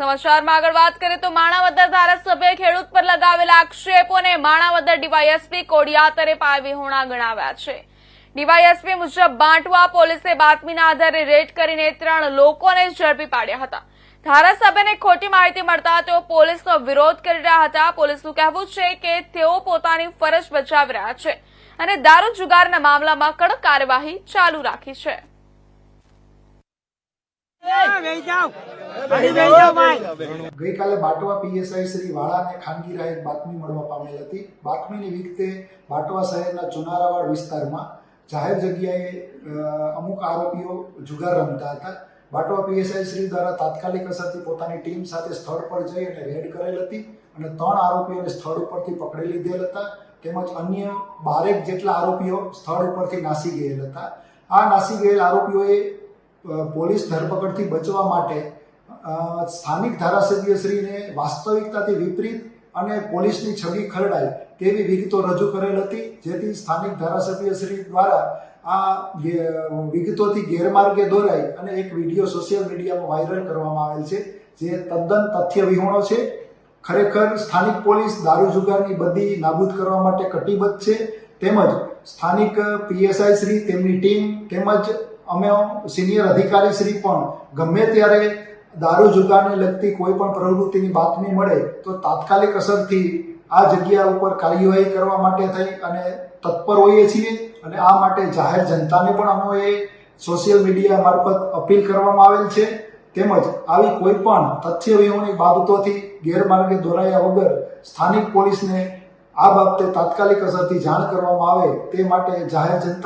સમાચારમાં આગળ વાત કરીએ તો માણાવદર ધારાસભ્ય ખેડૂત પર લગાવેલા આક્ષેપોને માણાવદર ડીવાયએસપી કોડિયાતરે પાયવિહોણા ગણાવ્યા છે. ડીવાયએસપી મુજબ બાંટવા પોલીસે બાતમીના આધારે રેડ કરીને ત્રણ લોકોને ઝડપી પાડ્યા હતા. ધારાસભ્યને ખોટી માહિતી મળતા તેઓ પોલીસનો વિરોધ કરી રહ્યા હતા. પોલીસનું કહેવું છે કે તેઓ પોતાની ફરજ બજાવી રહ્યા છે અને દારૂ જુગારના મામલામાં કડક કાર્યવાહી ચાલુ રાખી છે. વહી જાઓ. અહીં વહી જાઓ ભાઈ. ગઈકાલે બાટવા પીએસઆઈ શ્રી વાળાને ખાનગી રાહે બાતમી મળવા પામેલ હતી. બાતમીની વિગતે બાટવા શહેરના ચુનારાવાડ વિસ્તારમાં જાહેર જગ્યાએ અમુક આરોપીઓ જુગાર રમતા હતા. બાટવા પીએસઆઈ શ્રી દ્વારા તાત્કાલિક અસરથી પોતાની ટીમ સાથે સ્થળ પર જઈ અને રેડ કરેલ હતી અને ત્રણ આરોપીઓને સ્થળ ઉપરથી પકડી લીધેલ હતા. તેમજ અન્ય બારેક જેટલા આરોપીઓ સ્થળ ઉપરથી નાસી ગયેલ હતા. આ નાસી ગયેલ આરોપીઓએ પોલીસ ધરપકડથી બચવા માટે સ્થાનિક ધારાસભ્યશ્રીને વાસ્તવિકતાથી વિપરીત અને પોલીસની છબી ખરડાય તેવી વિગતો રજૂ કરેલ હતી, જેથી સ્થાનિક ધારાસભ્યશ્રી દ્વારા આ વિગતોથી ગેરમાર્ગે દોરાઈ અને એક વીડિયો સોશિયલ મીડિયામાં વાયરલ કરવામાં આવેલ છે, જે તદ્દન તથ્ય વિહોણો છે. ખરેખર સ્થાનિક પોલીસ દારૂ જુગારની બધી નાબૂદ કરવા માટે કટિબદ્ધ છે, તેમજ સ્થાનિક પીએસઆઈ શ્રી, તેમની ટીમ તેમજ અમે સિનિયર અધિકારી શ્રી પણ ગમે ત્યારે દારૂ જુગારને લગતી કોઈ પણ પ્રવૃત્તિની બાતમી મળે, તો તાત્કાલિક અસરથી આ જગ્યા ઉપર કાર્યવાહી કરવા માટે થઈ અને તત્પર હોઈએ છીએ અને આ માટે જાહેર જનતાને પણ અમે સોશિયલ મીડિયા મારફત અપીલ કરવામાં આવેલ છે. તેમજ આવી કોઈ પણ તથ્ય વિહોણી બાબતોથી ગેરમાર્ગે દોરાયા વગર સ્થાનિક પોલીસને આ બાબતે તાત્કાલિક અસરથી જાણ કરવામાં આવે તે માટે જાહેર જનતા